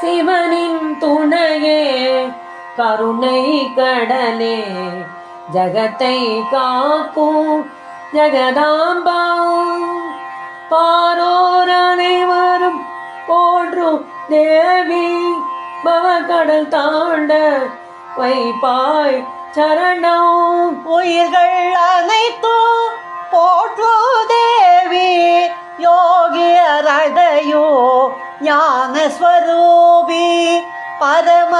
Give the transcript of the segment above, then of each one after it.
சிவனின் துணையே கருணை கடலே ஜகத்தை காக்கும் ஜெகதாம்பாவும். பாரோர் அனைவரும் போற்றும் தேவி பவக்கடல் தாண்ட வைப்பாய் சரணம். உயிர்கள் அனைத்தும் ஞானஸ்வரூபி பரம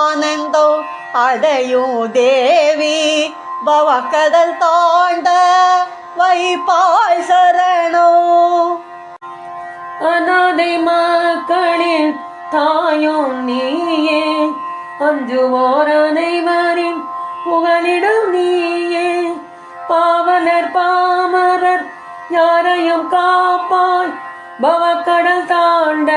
ஆனந்தம் அடையும் தேவி பவக்கடல் தாண்ட வைப்பாய் சரணோ. அநாதை மக்களின் தாயும் நீயே அஞ்சுவோர் அனைவரின் புகலிடம் நீயே. பாவலர் பாமரர் யாரையும் காப்பாய் பவக்கடல் தாண்ட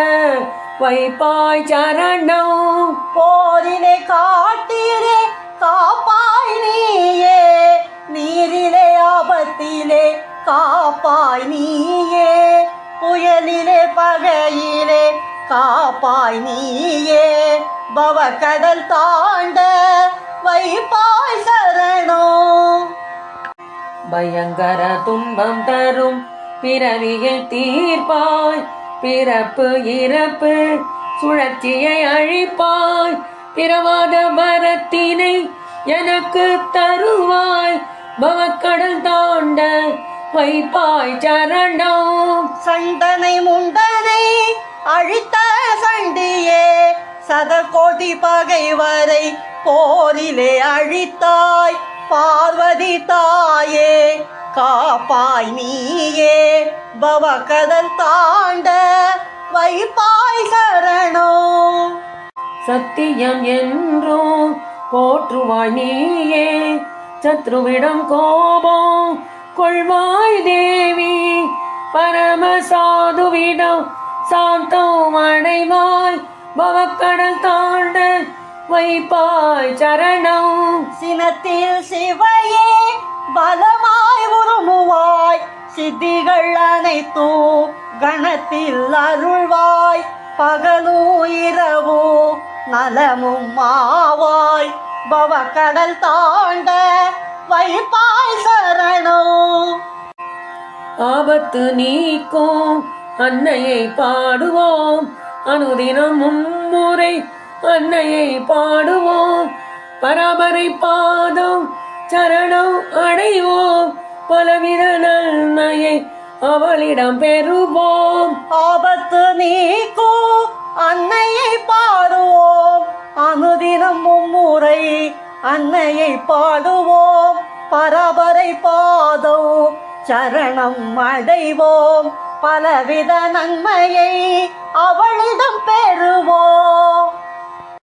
வைப்பாய் சரணம். போரிலே காட்டிலே காப்பாய் நீயே. நீரிலே ஆபத்திலே காப்பாய் நீயே. புயலிலே பகையிலே காப்பாய் நீயே. பவக்கடல் தாண்ட வைப்பாய் சரணம். பயங்கர துன்பம் தரும் பிறவியில் தீர்ப்பாய் பிறப்பு இறப்பு சுழற்சியை அழிப்பாய். பிறவாத மரத்தினை எனக்கு தருவாய் பவக்கடல் தாண்ட வைப்பாய் சரணம். சண்டனை முண்டனை அழித்த சண்டியே சதகோடி பகைவரை போரிலே அழித்தாய். பார்வதி தாயே காப்பாய் நீயே பவக்கடல் தாண்ட வைப்பாய் சரணோ. சத்தியம் என்றும் போற்றுவாய் நீயே சத்ருவிடம் கோபம் கொள்வாய் தேவி. பரம சாதுவிடம் சாந்தம் அடைவாய் பவக்கடல் தாண்ட வைப்பாய் சரணம். சினத்தில் சிவையே சித்திகள் அனைத்தும் கணத்தில் அருள்வாய். பகலோ இரவோ நலமும் மாவாய் கடல் தாண்ட வைப்பாய் சரணோ. ஆபத்து நீக்கும் அன்னையை பாடுவோம். அனுதினம் மும்முறை அன்னையை பாடுவோம். பராபரை பாதம் சரணம் அடைவோம். பலவித அவளிடம் பெறுவோம். ஆபத்து நீக்கோ அன்னையை பாடுவோம். அனுதினம் மும்முறை அன்னையை பாடுவோம். பரபரை பாதம் சரணம் அடைவோம். பலவித நன்மையை அவளிடம் பெறுவோம்.